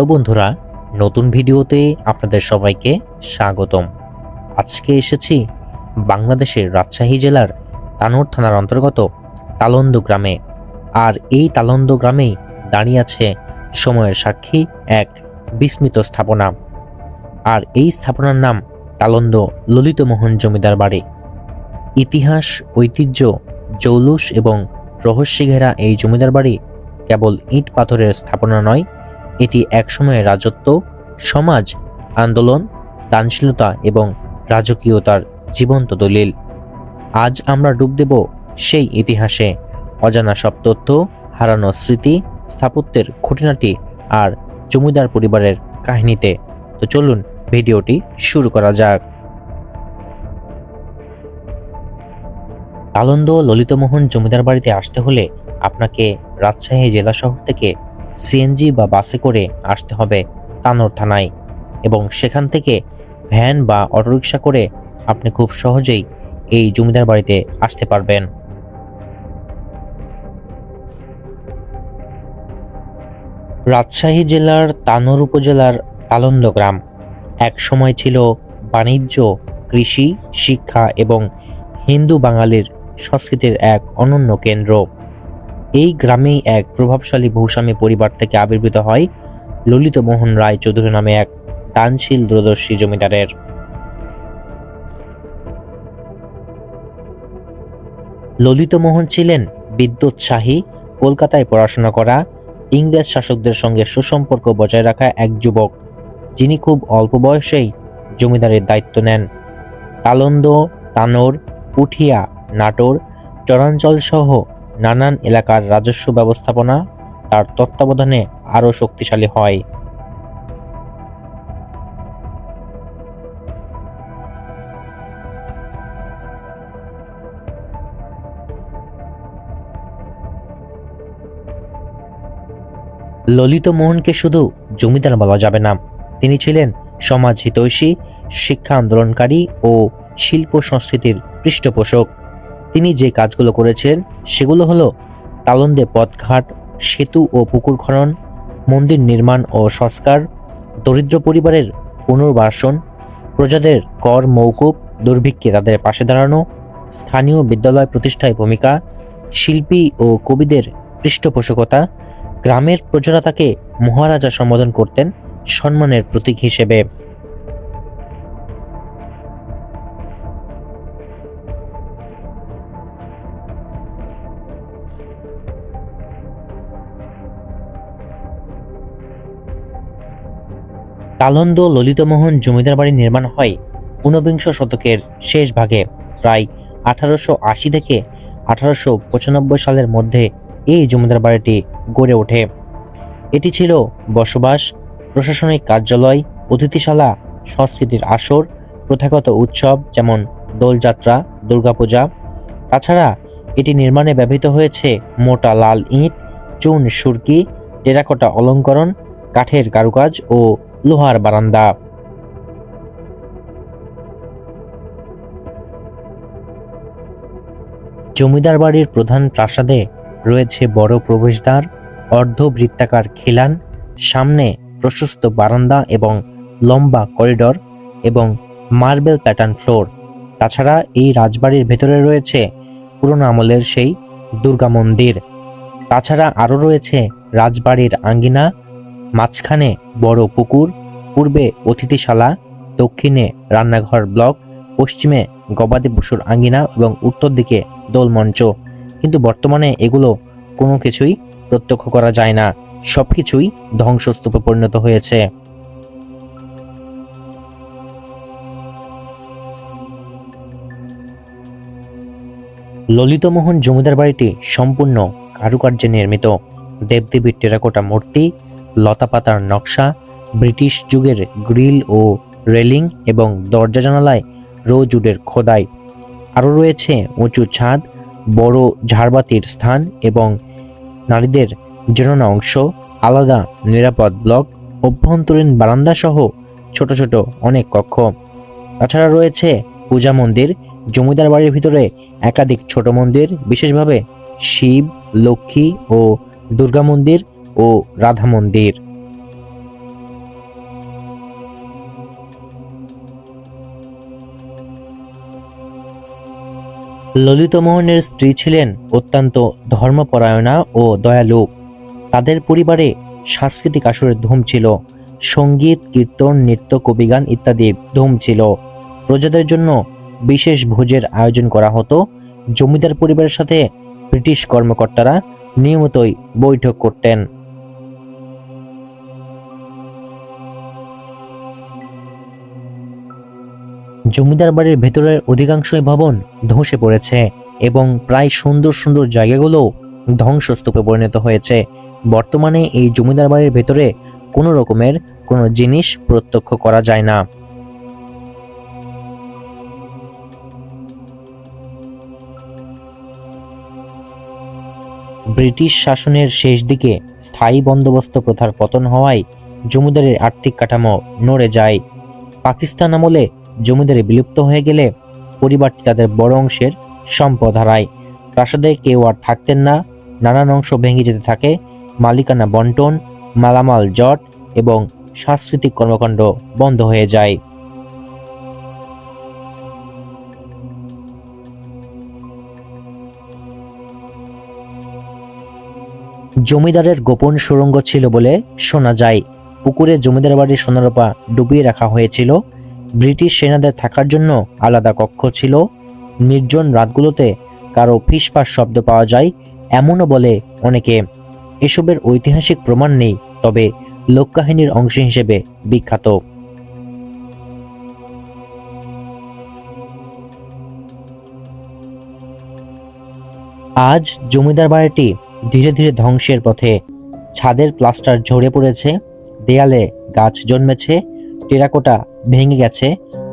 Hello বন্ধুরা, নতুন ভিডিওতে আপনাদের সবাইকে স্বাগতম। আজকে এসেছি বাংলাদেশের রাজশাহী জেলার তানোর থানার অন্তর্গত তালন্দ গ্রামে। আর এই তালন্দ গ্রামেই দাঁড়িয়ে আছে সময়ের সাক্ষী এক বিস্মিত স্থাপনা। আর এই স্থাপনার নাম তালন্দ ললিতমোহন জমিদার বাড়ি। ইতিহাস, ঐতিহ্য, জৌলুস এবং রহস্যে ঘেরা এই জমিদার বাড়ি কেবল ইট পাথরের স্থাপনা নয় এটি একসময় রাজত্ব, সমাজ, আন্দোলন, দানশীলতা এবং রাজকীয়তার জীবন্ত দলিল। আজ আমরা ডুব দেব সেই ইতিহাসে। অজানা সব তথ্য, হারানো স্মৃতি, স্থাপত্যের খুঁটিনাটি আর জমিদার পরিবারের কাহিনীতে। তো চলুন ভিডিওটি শুরু করা যাক। আনন্দ ললিতমোহন জমিদার বাড়িতে আসতে হলে আপনাকে রাজশাহী জেলা শহর থেকে সিএনজি বা বাসে করে আসতে হবে তানোর থানায় এবং সেখান থেকে ভ্যান বা অটোরিকশা করে আপনি খুব সহজেই এই জমিদার বাড়িতে আসতে পারবেন। রাজশাহী জেলার তানোর উপজেলার তালন্দ গ্রাম এক সময় ছিল বাণিজ্য, কৃষি, শিক্ষা এবং হিন্দু বাঙালির সংস্কৃতির এক অনন্য কেন্দ্র। এই গ্রামেই এক প্রভাবশালী ভূস্বামী পরিবার থেকে আবির্ভূত হয় ললিত মোহন রায় চৌধুরী নামে এক দানশীল দূরদর্শী জমিদারের। ললিত মোহন ছিলেন বিদ্যুৎসাহী কলকাতায় পড়াশোনা করা, ইংরেজ শাসকদের সঙ্গে সুসম্পর্ক বজায় রাখা এক যুবক, যিনি খুব অল্প বয়সেই জমিদারের দায়িত্ব নেন। তালন্দ, তানোর, পুঠিয়া, নাটোর চরাঞ্চল সহ নানান এলাকার রাজস্ব ব্যবস্থাপনা তার তত্ত্বাবধানে আরও শক্তিশালী হয়। ললিত মোহনকে শুধু জমিদার বলা যাবে না, তিনি ছিলেন সমাজ হিতৈষী শিক্ষা আন্দোলনকারী ও শিল্প সংস্কৃতির পৃষ্ঠপোষক। তিনি যে কাজগুলো করেছেন, সেগুলো হলো তালন্দে পথঘাট, সেতু ও পুকুর খনন, মন্দির নির্মাণ ও সংস্কার, দরিদ্র পরিবারের পুনর্বাসন, প্রজাদের কর মৌকুব, দুর্ভিক্ষে তাদের পাশে দাঁড়ানো, স্থানীয় বিদ্যালয় প্রতিষ্ঠায় ভূমিকা, শিল্পী ও কবিদের পৃষ্ঠপোষকতা, গ্রামের প্রজারা তাকে মহারাজা সম্বোধন করতেন, সম্মানের প্রতীক হিসেবে। তালন্দ ললিতমোহন জমিদার বাড়ি নির্মাণ হয় ঊনবিংশ শতকের শেষ ভাগে। প্রায় আঠারোশো আশি থেকে আঠারোশো পঁচানব্বই সালের মধ্যে এই জমিদার বাড়িটি গড়ে ওঠে। এটি ছিল বসবাস, প্রশাসনিক কার্যালয়, অতিথিশালা, সংস্কৃতির আসর, প্রথাগত উৎসব যেমন দোলযাত্রা, দুর্গাপূজা। তাছাড়া এটি নির্মাণে ব্যবহৃত হয়েছে মোটা লাল ইট, চুন সুরকি, টেরাকোটা অলঙ্করণ, কাঠের কারুকাজ ও লোহার বারান্দা। জমিদার বাড়ির প্রধান প্রাসাদে রয়েছে বড় প্রবেশদ্বার, অর্ধবৃত্তাকার খিলান, সামনে প্রশস্ত বারান্দা এবং লম্বা করিডর এবং মার্বেল প্যাটার্ন ফ্লোর। তাছাড়া এই রাজবাড়ির ভেতরে রয়েছে পুরনো আমলের সেই দুর্গা মন্দির। তাছাড়া আরও রয়েছে রাজবাড়ির আঙ্গিনা মাঝখানে বড় পুকুর, পূর্বে অতিথিশালা, দক্ষিণে রান্নাঘর ব্লক, পশ্চিমে গবাদি পশুর আঙ্গিনা এবং উত্তর দিকে দোলমঞ্চ কিন্তু বর্তমানে এগুলো কোনো কিছুই প্রত্যক্ষ করা যায় না। সবকিছুই ধ্বংসস্তূপে পরিণত হয়েছে। ললিতমোহন জমিদার বাড়িটি সম্পূর্ণ কারুকার্যে নির্মিত। দেবদেবীর টেরাকোটা মূর্তি লতাপাতার নকশা, ব্রিটিশ যুগের গ্রিল ও রেলিং এবং দরজা জানালায় রোজউডের খোদাই। আরও রয়েছে উঁচু ছাদ, বড় ঝাড়বাতির স্থান এবং নারীদের জননা অংশ, আলাদা নিরাপদ ব্লক, অভ্যন্তরীণ বারান্দা সহ ছোট ছোট অনেক কক্ষ। তাছাড়া রয়েছে পূজা মন্দির, জমিদার বাড়ির ভিতরে একাধিক ছোট মন্দির, বিশেষভাবে শিব, লক্ষ্মী ও দুর্গা মন্দির ও রাধা মন্দির। ললিতমোহনের স্ত্রী ছিলেন অত্যন্ত ধর্মপরায়ণা ও দয়ালু। তাদের পরিবারে সাংস্কৃতিক আসরের ধুম ছিল, সংগীত, কীর্তন, নৃত্য, কবিগান ইত্যাদির ধুম ছিল। প্রজাদের জন্য বিশেষ ভোজের আয়োজন করা হতো। জমিদার পরিবারের সাথে ব্রিটিশ কর্মকর্তারা নিয়মিতই বৈঠক করতেন। জমিদার বাড়ির ভেতরের অধিকাংশই ভবন ধসে পড়েছে এবং প্রায় সুন্দর সুন্দর জায়গাগুলো ধ্বংসস্তূপে পরিণত হয়েছে। বর্তমানে এই জমিদার বাড়ির ভেতরে কোনো রকমের কোনো জিনিস প্রত্যক্ষ করা যায় না। ব্রিটিশ শাসনের শেষ দিকে স্থায়ী বন্দোবস্ত প্রথার পতন হওয়ায় জমিদারের আর্থিক কাঠামো নড়ে যায়। পাকিস্তান আমলে জমিদারি বিলুপ্ত হয়ে গেলে পরিবারটি তাদের বড় অংশের সম্পদ হারায়। প্রাসাদে কেউ আর থাকতেন না। নানান অংশ ভেঙে যেতে থাকে। মালিকানা বন্টন, মালামাল জট এবং সাংস্কৃতিক কর্মকাণ্ড বন্ধ হয়ে যায়। জমিদারের গোপন সুড়ঙ্গ ছিল বলে শোনা যায়। পুকুরে জমিদার বাড়ির সোনারূপা ডুবিয়ে রাখা হয়েছিল। ব্রিটিশ সেনাদের থাকার জন্য আলাদা কক্ষ ছিল। নির্জন রাতগুলোতে কারও ফিসফাস শব্দ পাওয়া যায়, এমনও বলে অনেকে। এসবের ঐতিহাসিক প্রমাণ নেই, তবে লোককাহিনীর অংশ হিসেবে বিখ্যাত। আজ জমিদার বাড়িটি ধীরে ধীরে ধ্বংসের পথে। ছাদের প্লাস্টার ঝরে পড়েছে, দেয়ালে গাছ জন্মেছে টেরাকোটা ভেঙে গেছে,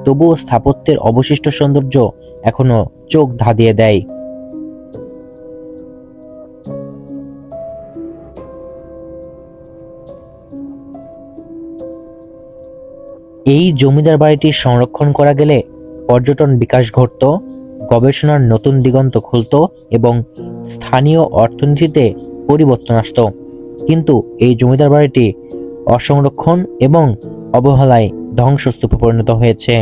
তবুও স্থাপত্যের অবশিষ্ট সৌন্দর্য এখনও চোখ ধাঁধিয়ে দেয়। এই জমিদার বাড়িটি সংরক্ষণ করা গেলে পর্যটন বিকাশ ঘটত, গবেষণার নতুন দিগন্ত খুলত এবং স্থানীয় অর্থনীতিতে পরিবর্তন আসত। কিন্তু এই জমিদার বাড়িটি অসংরক্ষণ এবং অবহেলায় ধ্বংসস্তূপে পরিণত হয়েছে।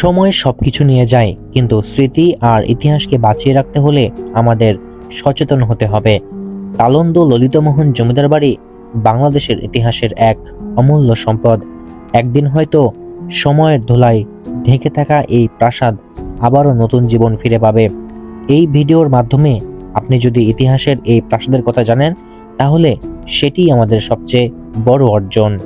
সময় সবকিছু নিয়ে যায়, কিন্তু স্মৃতি আর ইতিহাসকে বাঁচিয়ে রাখতে হলে আমাদের সচেতন হতে হবে। তালন্দ ললিতমোহন জমিদার বাড়ি বাংলাদেশের ইতিহাসের এক অমূল্য সম্পদ। একদিন হয়তো সময়ের ধোলায় ঢেকে থাকা এই প্রাসাদ আবারও নতুন জীবন ফিরে পাবে। এই ভিডিওর মাধ্যমে আপনি যদি ইতিহাসের এই প্রাসাদের কথা জানেন, তাহলে সেটি আমাদের সবচেয়ে বড় অর্জন।